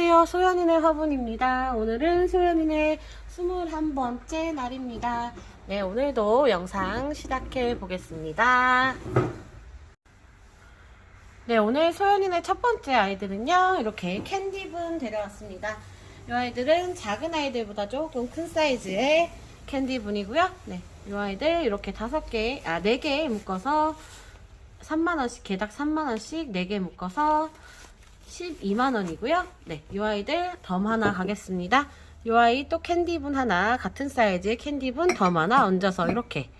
안녕하세요. 소연이네 화분입니다. 오늘은 소연이네 21번째 날입니다. 네, 오늘도 영상 시작해 보겠습니다. 네, 오늘 소연이네 첫 번째 아이들은요, 이렇게 캔디분 데려왔습니다. 이 아이들은 작은 아이들보다 조금 큰 사이즈의 캔디분이고요. 네, 이 아이들 이렇게 다섯 개, 아, 네 개 묶어서 3만원씩, 개당 3만원씩 4개 묶어서 12만원이고요. 네, 이 아이들 덤 하나 가겠습니다. 이 아이 또 캔디분 하나, 같은 사이즈의 캔디분 덤 하나 얹어서 이렇게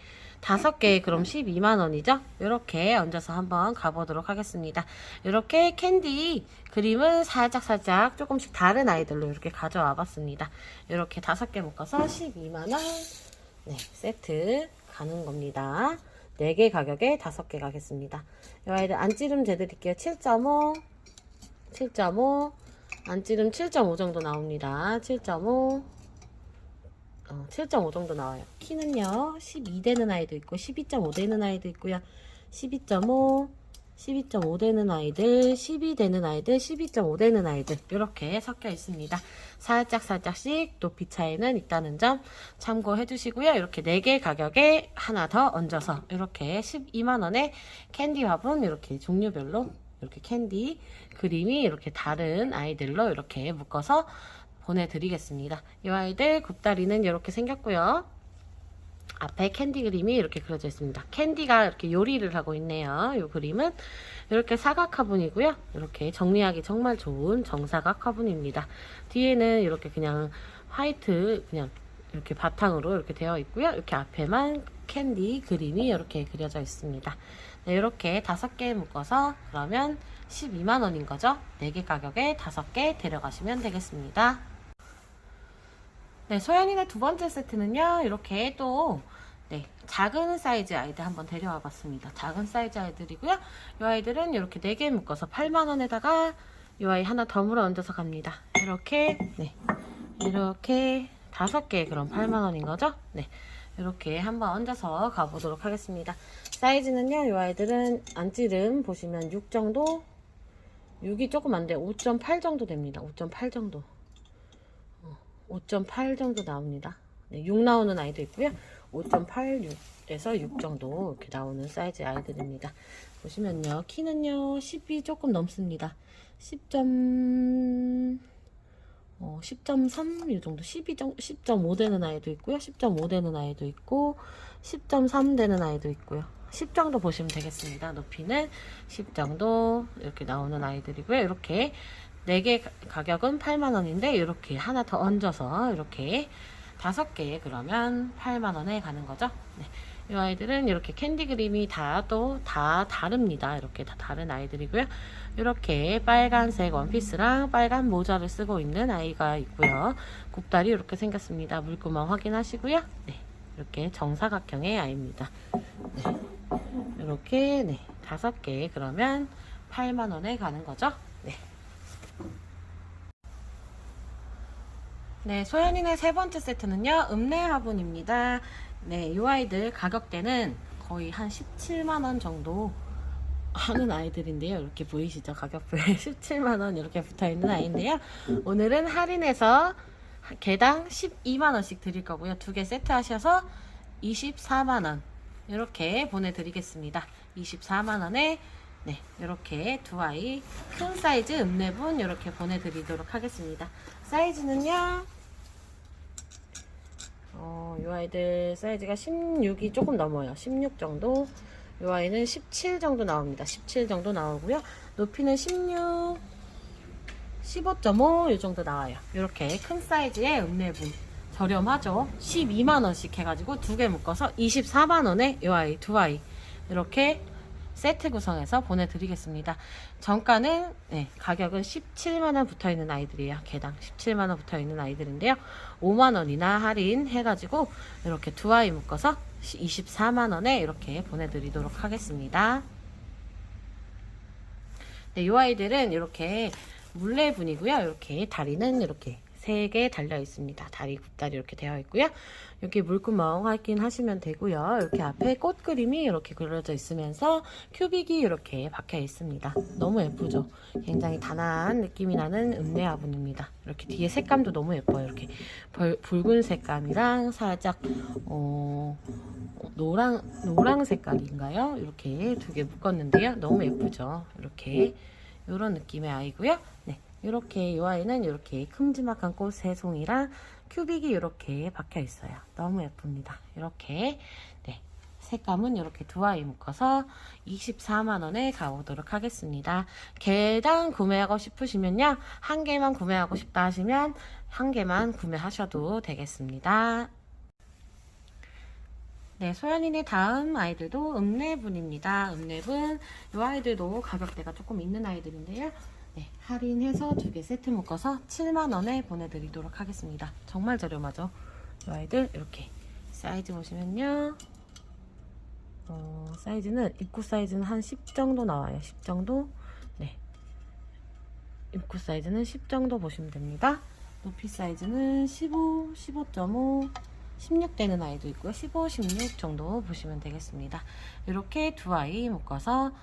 다섯 개 그럼 12만원이죠? 이렇게 얹어서 한번 가보도록 하겠습니다. 이렇게 캔디 그림은 살짝살짝 조금씩 다른 아이들로 이렇게 가져와 봤습니다. 이렇게 다섯 개 묶어서 12만원 네, 세트 가는 겁니다. 4개 가격에 5개 가겠습니다. 이 아이들 안 찌름 재드릴게요. 7.5 7.5 안찌름 7.5 정도 나옵니다. 7.5 어, 7.5 정도 나와요. 키는요, 12 되는 아이도 있고, 12.5 되는 아이도 있고요. 12.5, 12.5 되는 아이들, 12 되는 아이들, 12.5 되는 아이들, 이렇게 섞여 있습니다. 살짝 살짝씩 높이 차이는 있다는 점 참고해 주시고요. 이렇게 4개 가격에 하나 더 얹어서 이렇게 12만 원에 캔디 화분 이렇게 종류별로 이렇게 캔디 그림이 이렇게 다른 아이들로 이렇게 묶어서 보내드리겠습니다. 이 아이들 굽다리는 이렇게 생겼고요. 앞에 캔디 그림이 이렇게 그려져 있습니다. 캔디가 이렇게 요리를 하고 있네요. 이 그림은 이렇게 사각 화분이고요. 이렇게 정리하기 정말 좋은 정사각 화분입니다. 뒤에는 이렇게 그냥 화이트 그냥 이렇게 바탕으로 이렇게 되어 있고요. 이렇게 앞에만 캔디 그림이 이렇게 그려져 있습니다. 네, 이렇게 다섯 개 묶어서 그러면 12만 원인 거죠. 4개 가격에 다섯 개 데려가시면 되겠습니다. 네, 소연이네 두 번째 세트는요, 이렇게 또, 네, 작은 사이즈 아이들 한번 데려와 봤습니다. 작은 사이즈 아이들이고요. 이 아이들은 이렇게 4개 묶어서 8만원에다가 이 아이 하나 덤으로 얹어서 갑니다. 이렇게, 네, 이렇게 다섯 개 그럼 8만원인 거죠? 네. 이렇게 한번 얹어서 가보도록 하겠습니다. 사이즈는요, 이 아이들은 안찌름 보시면 6 정도, 6이 조금 안 돼요. 5.8 정도 됩니다. 5.8 정도. 5.8 정도 나옵니다. 네, 6 나오는 아이도 있고요. 5.86에서 6 정도 이렇게 나오는 사이즈 아이들입니다. 보시면요. 키는요. 10이 조금 넘습니다. 10. 어, 10.3 이 정도 12 정도 10.5 되는 아이도 있고요. 10.5 되는 아이도 있고 10.3 되는 아이도 있고요. 10 정도 보시면 되겠습니다. 높이는 10 정도 이렇게 나오는 아이들이고요. 이렇게 4개 가격은 8만원인데 이렇게 하나 더 얹어서 이렇게 5개 그러면 8만원에 가는 거죠. 네. 이 아이들은 이렇게 캔디 그림이 다 또 다 다릅니다. 이렇게 다 다른 아이들이고요. 이렇게 빨간색 원피스랑 빨간 모자를 쓰고 있는 아이가 있고요. 굽다리 이렇게 생겼습니다. 물구멍 확인하시고요. 네. 이렇게 정사각형의 아이입니다. 네. 이렇게 네. 5개 그러면 8만 원에 가는 거죠. 네. 네, 소연이네 세 번째 세트는요, 읍내 화분입니다. 네, 이 아이들 가격대는 거의 한 17만원 정도 하는 아이들인데요. 이렇게 보이시죠? 가격표에 17만원 이렇게 붙어 있는 아이인데요. 오늘은 할인해서 개당 12만원씩 드릴 거고요. 두 개 세트 하셔서 24만원 이렇게 보내드리겠습니다. 24만원에 네, 이렇게 두 아이 큰 사이즈 읍내분 이렇게 보내드리도록 하겠습니다. 사이즈는요. 어, 이 아이들 사이즈가 16이 조금 넘어요. 16 정도. 이 아이는 17 정도 나옵니다. 17 정도 나오고요. 높이는 16, 15.5 이 정도 나와요. 이렇게 큰 사이즈의 읍내분. 저렴하죠? 12만 원씩 해가지고 두 개 묶어서 24만 원에 이 아이 두 아이 이렇게 세트 구성해서 보내드리겠습니다. 정가는 네, 가격은 17만원 붙어있는 아이들이에요. 개당 17만원 붙어있는 아이들인데요. 5만원이나 할인 해가지고 이렇게 두 아이 묶어서 24만원에 이렇게 보내드리도록 하겠습니다. 네, 이 아이들은 이렇게 물레분이고요. 이렇게 다리는 이렇게 세 개 달려 있습니다. 다리 굽다리 이렇게 되어 있고요. 여기 물구멍 확인하시면 되고요. 이렇게 앞에 꽃 그림이 이렇게 그려져 있으면서 큐빅이 이렇게 박혀 있습니다. 너무 예쁘죠? 굉장히 단아한 느낌이 나는 읍내 화분입니다. 이렇게 뒤에 색감도 너무 예뻐요. 이렇게 벌- 붉은 색감이랑 살짝 어, 노랑 노랑 색깔인가요? 이렇게 두 개 묶었는데요. 너무 예쁘죠? 이렇게 이런 느낌의 아이고요. 네. 이렇게 이 아이는 이렇게 큼지막한 꽃 세 송이랑 큐빅이 이렇게 박혀 있어요. 너무 예쁩니다. 이렇게 네. 색감은 이렇게 두 아이 묶어서 24만 원에 가보도록 하겠습니다. 개당 구매하고 싶으시면요. 한 개만 구매하고 싶다 하시면 한 개만 구매하셔도 되겠습니다. 네, 소연이네 다음 아이들도 읍내분입니다. 읍내분 이 아이들도 가격대가 조금 있는 아이들인데요. 네, 할인해서 두 개 세트 묶어서 7만 원에 보내드리도록 하겠습니다. 정말 저렴하죠? 이 아이들 이렇게 사이즈 보시면요. 어, 사이즈는 입구 사이즈는 한 10 정도 나와요. 10 정도. 네. 입구 사이즈는 10 정도 보시면 됩니다. 높이 사이즈는 15, 15.5, 16 되는 아이도 있고요. 15, 16 정도 보시면 되겠습니다. 이렇게 두 아이 묶어서 네.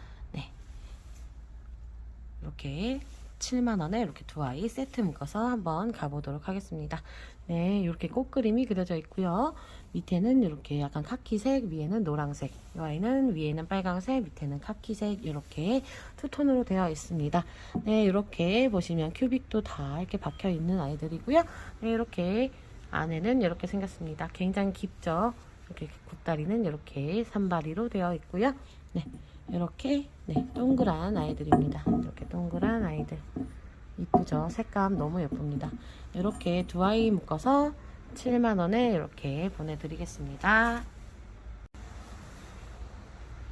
이렇게 7만원에 이렇게 두 아이 세트 묶어서 한번 가보도록 하겠습니다. 네, 이렇게 꽃 그림이 그려져 있고요. 밑에는 이렇게 약간 카키색, 위에는 노란색. 이 아이는 위에는 빨강색, 밑에는 카키색 이렇게 투톤으로 되어 있습니다. 네, 이렇게 보시면 큐빅도 다 이렇게 박혀 있는 아이들이고요. 네, 이렇게 안에는 이렇게 생겼습니다. 굉장히 깊죠? 이렇게 굽다리는 이렇게 산바리로 되어 있고요. 네, 이렇게 네, 동그란 아이들입니다. 이렇게 동그란 아이들. 이쁘죠? 색감 너무 예쁩니다. 이렇게 두 아이 묶어서 7만원에 이렇게 보내드리겠습니다.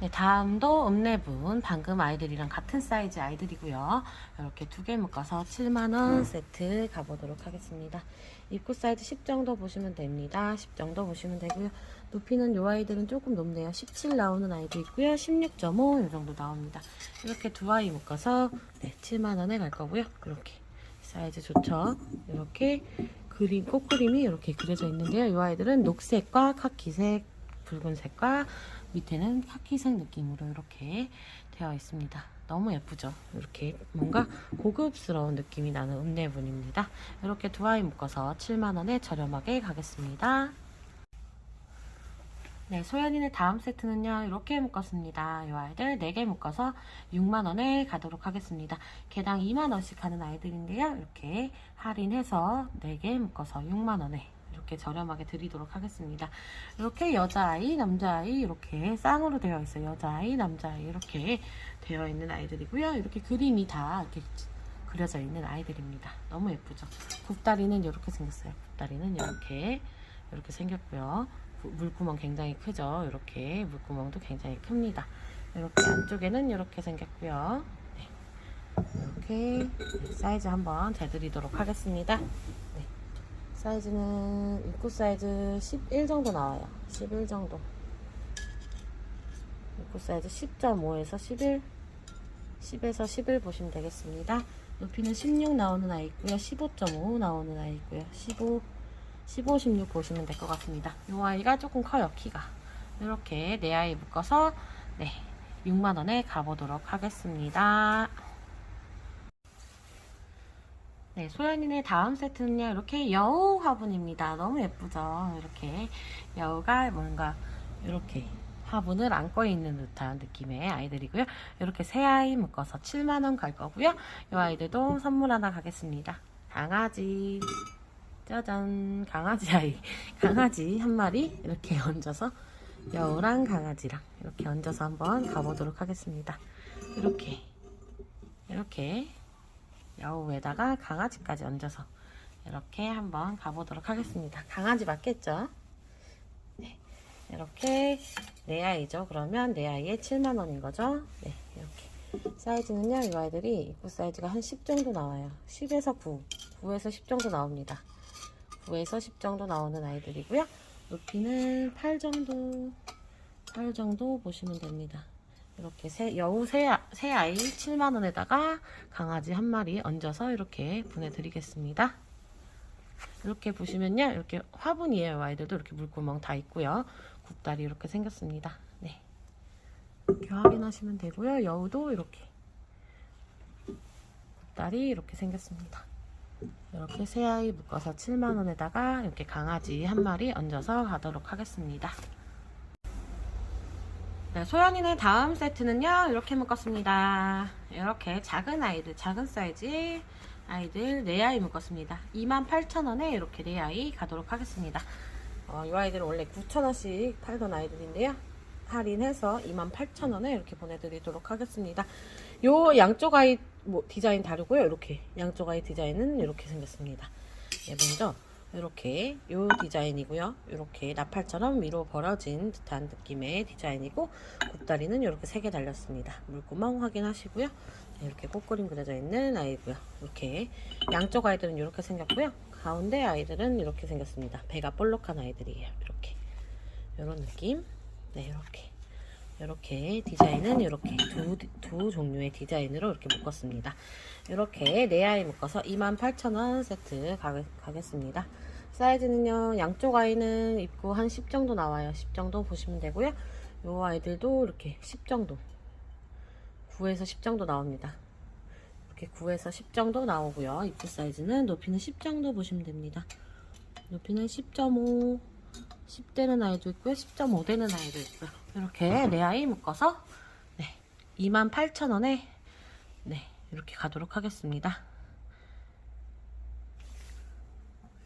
네, 다음도 읍내분 방금 아이들이랑 같은 사이즈 아이들이고요. 이렇게 두 개 묶어서 7만원 세트 가보도록 하겠습니다. 입구 사이즈 10 정도 보시면 됩니다. 10 정도 보시면 되고요. 높이는 이 아이들은 조금 높네요. 17 나오는 아이도 있고요. 16.5이 정도 나옵니다. 이렇게 두 아이 묶어서 네, 7만원에 갈 거고요. 이렇게 사이즈 좋죠. 이렇게 그림, 꽃 그림이 이렇게 그려져 있는데요. 이 아이들은 녹색과 카키색, 붉은색과 밑에는 카키색 느낌으로 이렇게 되어 있습니다. 너무 예쁘죠? 이렇게 뭔가 고급스러운 느낌이 나는 읍내분입니다. 이렇게 두 아이 묶어서 7만원에 저렴하게 가겠습니다. 네, 소연이네 다음 세트는요, 이렇게 묶었습니다. 이 아이들 4개 묶어서 6만원에 가도록 하겠습니다. 개당 2만원씩 하는 아이들인데요, 이렇게 할인해서 4개 묶어서 6만원에 이렇게 저렴하게 드리도록 하겠습니다. 이렇게 여자아이, 남자아이 이렇게 쌍으로 되어 있어요. 여자아이, 남자아이 이렇게 되어 있는 아이들이고요. 이렇게 그림이 다 이렇게 그려져 있는 아이들입니다. 너무 예쁘죠? 굽다리는 이렇게 생겼어요. 굽다리는 이렇게 이렇게 생겼고요. 구- 물구멍 굉장히 크죠? 이렇게 물구멍도 굉장히 큽니다. 이렇게 안쪽에는 이렇게 생겼고요. 네. 이렇게 사이즈 한번 재드리도록 하겠습니다. 네. 사이즈는 입구 사이즈 11 정도 나와요. 11 정도. 입구 사이즈 10.5에서 11, 10에서 11 보시면 되겠습니다. 높이는 16 나오는 아이 있고요. 15.5 나오는 아이 있고요. 15, 15, 16 보시면 될 것 같습니다. 이 아이가 조금 커요, 키가. 이렇게 네 아이 묶어서 네 6만 원에 가보도록 하겠습니다. 네, 소연이네 다음 세트는요, 이렇게 여우 화분입니다. 너무 예쁘죠? 이렇게 여우가 뭔가 이렇게 화분을 안고 있는 듯한 느낌의 아이들이고요. 이렇게 세 아이 묶어서 7만원 갈 거고요. 이 아이들도 선물 하나 가겠습니다. 강아지. 짜잔. 강아지 아이. 강아지 한 마리 이렇게 얹어서 여우랑 강아지랑 이렇게 얹어서 한번 가보도록 하겠습니다. 이렇게. 이렇게. 여우에다가 강아지까지 얹어서 이렇게 한번 가보도록 하겠습니다. 강아지 맞겠죠? 네. 이렇게 네 아이죠. 그러면 네 아이에 7만 원인 거죠. 네, 이렇게 사이즈는요. 이 아이들이 입구 사이즈가 한 10 정도 나와요. 10에서 9, 9에서 10 정도 나옵니다. 9에서 10 정도 나오는 아이들이고요. 높이는 8 정도, 8 정도 보시면 됩니다. 이렇게 새, 여우 새, 아- 새 아이 7만 원에다가 강아지 한 마리 얹어서 이렇게 보내드리겠습니다. 이렇게 보시면요. 이렇게 화분이에요. 아이들도 이렇게 물구멍 다 있고요. 굽다리 이렇게 생겼습니다. 네. 이렇게 확인하시면 되고요. 여우도 이렇게 굽다리 이렇게 생겼습니다. 이렇게 새아이 묶어서 7만원에다가 이렇게 강아지 한 마리 얹어서 가도록 하겠습니다. 네, 소연이네 다음 세트는요 이렇게 묶었습니다. 이렇게 작은 아이들 작은 사이즈 아이들 네 아이 묶었습니다. 28,000원에 이렇게 네 아이 가도록 하겠습니다. 어, 이 아이들은 원래 9,000원씩 팔던 아이들인데요. 할인해서 28,000원에 이렇게 보내드리도록 하겠습니다. 요 양쪽 아이 뭐 디자인 다르고요. 이렇게 양쪽 아이 디자인은 이렇게 생겼습니다. 예, 먼저 이렇게 요 디자인이고요. 이렇게 나팔처럼 위로 벌어진 듯한 느낌의 디자인이고 굽다리는 이렇게 세 개 달렸습니다. 물구멍 확인하시고요. 네, 이렇게 꽃그림 그려져 있는 아이고요. 이렇게 양쪽 아이들은 이렇게 생겼고요. 가운데 아이들은 이렇게 생겼습니다. 배가 볼록한 아이들이에요. 이렇게 이런 느낌. 네, 이렇게 이렇게 디자인은 이렇게 두, 두 종류의 디자인으로 이렇게 묶었습니다. 이렇게 네 아이 묶어서 28,000원 세트 가, 가겠습니다. 사이즈는요, 양쪽 아이는 입고 한 10 정도 나와요. 10 정도 보시면 되고요. 요 아이들도 이렇게 10 정도. 9에서 10 정도 나옵니다. 이렇게 9에서 10 정도 나오고요. 입구 사이즈는 높이는 10 정도 보시면 됩니다. 높이는 10.5, 10되는 아이도 있고요. 10.5되는 아이도 있고요. 이렇게 네 아이 묶어서 네, 28,000원에 네, 이렇게 가도록 하겠습니다.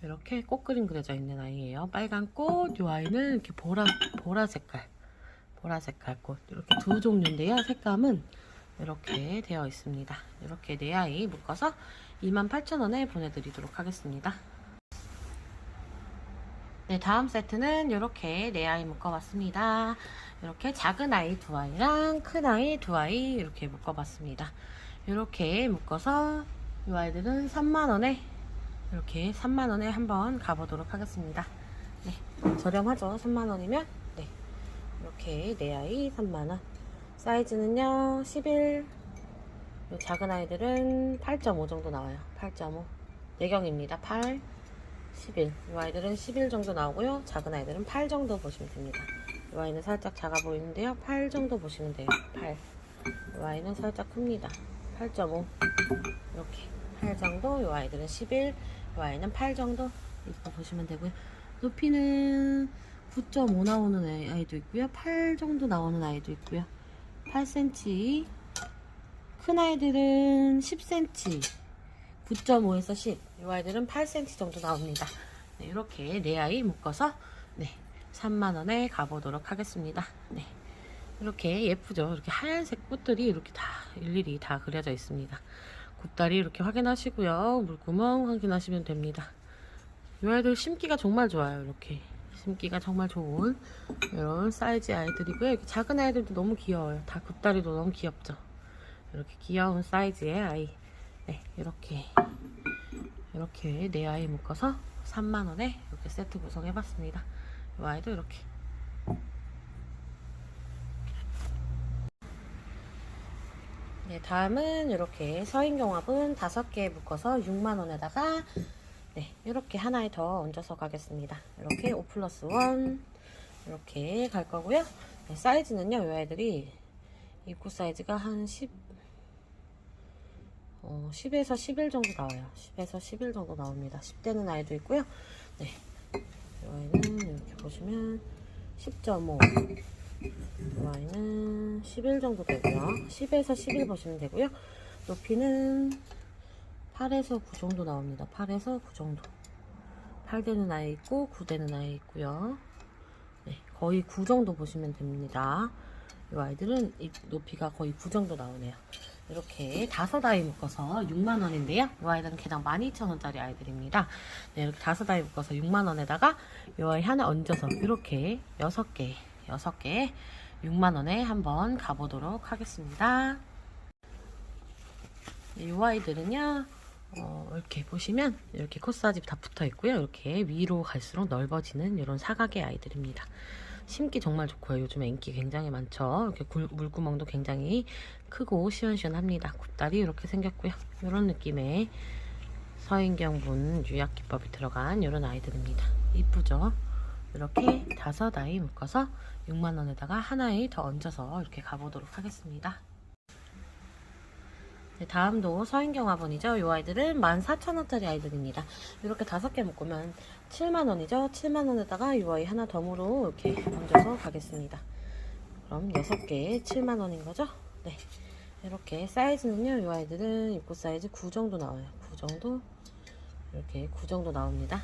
이렇게 꽃그림 그려져 있는 아이예요. 빨간 꽃, 이 아이는 이렇게 보라, 보라 색깔, 보라 색깔 꽃. 이렇게 두 종류인데요. 색감은 이렇게 되어 있습니다. 이렇게 네 아이 묶어서 28,000원에 보내드리도록 하겠습니다. 네, 다음 세트는 이렇게 네 아이 묶어봤습니다. 이렇게 작은 아이 두 아이랑 큰 아이 두 아이 이렇게 묶어봤습니다. 이렇게 묶어서 이 아이들은 3만원에 이렇게 3만원에 한번 가보도록 하겠습니다. 네, 저렴하죠? 3만원이면? 네, 이렇게 네 아이 3만원. 사이즈는요, 11. 이 작은 아이들은 8.5 정도 나와요. 8.5. 내경입니다. 8. 11. 이 아이들은 11 정도 나오고요. 작은 아이들은 8 정도 보시면 됩니다. 이 아이는 살짝 작아 보이는데요. 8 정도 보시면 돼요. 8. 이 아이는 살짝 큽니다. 8.5. 이렇게 8 정도. 이 아이들은 11. 이 아이는 8 정도. 이렇게 보시면 되고요. 높이는 9.5 나오는 아이- 아이도 있고요. 8 정도 나오는 아이도 있고요. 8cm. 큰 아이들은 10cm. 9.5에서 10. 이 아이들은 8cm 정도 나옵니다. 네, 이렇게 네 아이 묶어서 네, 3만원에 가보도록 하겠습니다. 네. 이렇게 예쁘죠? 이렇게 하얀색 꽃들이 이렇게 다 일일이 다 그려져 있습니다. 굽다리 이렇게 확인하시고요. 물구멍 확인하시면 됩니다. 이 아이들 심기가 정말 좋아요. 이렇게 심기가 정말 좋은 이런 사이즈 아이들이고요. 이렇게 작은 아이들도 너무 귀여워요. 다 굽다리도 너무 귀엽죠? 이렇게 귀여운 사이즈의 아이. 네, 이렇게 이렇게 네 아이 묶어서 3만원에 이렇게 세트 구성해봤습니다. 이 아이도 이렇게 네, 다음은 이렇게 서인경합은 5개 묶어서 6만원에다가 네, 이렇게 하나에 더 얹어서 가겠습니다. 이렇게 5 플러스 1 이렇게 갈 거고요. 네, 사이즈는요, 이 아이들이 입구 사이즈가 한 10, 어, 10에서 11 정도 나와요. 10에서 11 정도 나옵니다. 10대는 아이도 있고요. 네. 이 아이는 이렇게 보시면 10.5. 이 아이는 11 정도 되고요. 10에서 11 보시면 되고요. 높이는 8에서 9 정도 나옵니다. 8에서 9 정도. 8대는 아이 있고 9대는 아이 있고요. 네, 거의 9 정도 보시면 됩니다. 이 아이들은 이 높이가 거의 9 정도 나오네요. 이렇게 다섯 아이 묶어서 6만원인데요. 이 아이들은 개당 12,000원짜리 아이들입니다. 네, 이렇게 다섯 아이 묶어서 6만원에다가 이 아이 하나 얹어서 이렇게 6개, 6개 6만원에 한번 가보도록 하겠습니다. 네, 이 아이들은요, 어, 이렇게 보시면 이렇게 코사지 다 붙어 있고요. 이렇게 위로 갈수록 넓어지는 이런 사각의 아이들입니다. 심기 정말 좋고요. 요즘 인기 굉장히 많죠. 이렇게 굴- 물구멍도 굉장히 크고 시원시원합니다. 굽다리 이렇게 생겼고요. 이런 느낌의 서인경분 유약 기법이 들어간 이런 아이들입니다. 이쁘죠? 이렇게 다섯 아이 묶어서 6만원에다가 한 아이 더 얹어서 이렇게 가보도록 하겠습니다. 네, 다음도 서인경 화분이죠. 이 아이들은 14,000원짜리 아이들입니다. 이렇게 다섯 개 묶으면 7만원이죠. 7만원에다가 이 아이 하나 덤으로 이렇게 얹어서 가겠습니다. 그럼 6개 7만원인 거죠? 네. 이렇게 사이즈는요, 이 아이들은 입구 사이즈 9 정도 나와요. 9 정도. 이렇게 9 정도 나옵니다.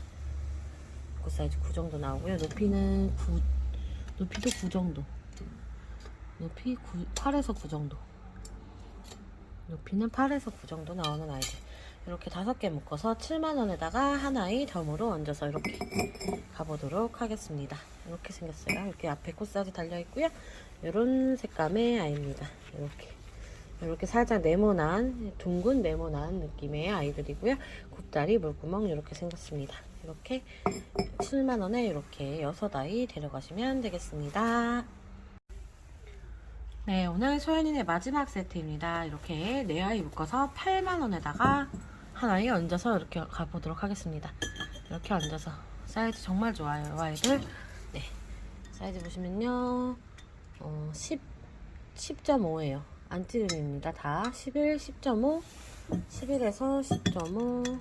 입구 사이즈 9 정도 나오고요. 높이는 9, 높이도 9 정도. 높이 9, 8에서 9 정도. 높이는 8에서 9 정도 나오는 아이들. 이렇게 다섯 개 묶어서 7만원에다가 한 아이 덤으로 얹어서 이렇게 가보도록 하겠습니다. 이렇게 생겼어요. 이렇게 앞에 코사지 달려있고요. 이런 색감의 아이입니다. 이렇게. 이렇게 살짝 네모난, 둥근 네모난 느낌의 아이들이고요. 굽다리, 물구멍 이렇게 생겼습니다. 이렇게 7만원에 이렇게 6아이 데려가시면 되겠습니다. 네, 오늘 소연이네 마지막 세트입니다. 이렇게 네 아이 묶어서 8만원에다가 한 아이 얹어서 이렇게 가보도록 하겠습니다. 이렇게 얹어서 사이즈 정말 좋아요, 이 아이들. 네, 사이즈 보시면요, 어, 10, 10.5예요. 안찌름입니다. 다 11, 10.5, 11에서 10.5,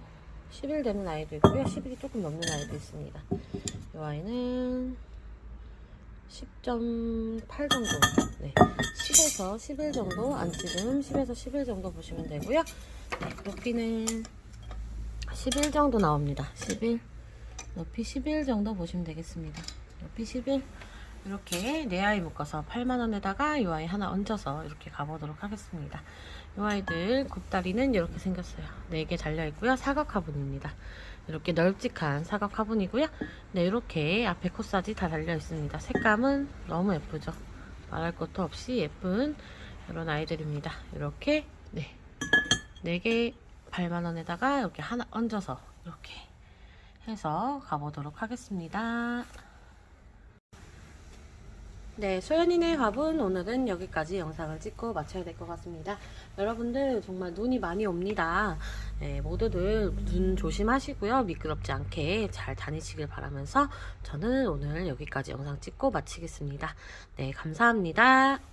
11 되는 아이도 있고요. 11이 조금 넘는 아이도 있습니다. 이 아이는 10.8 정도, 네, 10에서 11 정도 안찌름, 10에서 11 정도 보시면 되고요. 네, 높이는 11 정도 나옵니다. 11, 높이 11 정도 보시면 되겠습니다. 높이 11. 이렇게 네 아이 묶어서 8만원에다가 이 아이 하나 얹어서 이렇게 가보도록 하겠습니다. 이 아이들 굽다리는 이렇게 생겼어요. 4개 달려있고요. 사각 화분입니다. 이렇게 널찍한 사각 화분이고요. 네, 이렇게 앞에 코사지 다 달려 있습니다. 색감은 너무 예쁘죠? 말할 것도 없이 예쁜 이런 아이들입니다. 이렇게 네, 4개 8만원에다가 이렇게 하나 얹어서 이렇게 해서 가보도록 하겠습니다. 네, 소연이네 화분 오늘은 여기까지 영상을 찍고 마쳐야 될 것 같습니다. 여러분들 정말 눈이 많이 옵니다. 네, 모두들 눈 조심하시고요. 미끄럽지 않게 잘 다니시길 바라면서 저는 오늘 여기까지 영상 찍고 마치겠습니다. 네, 감사합니다.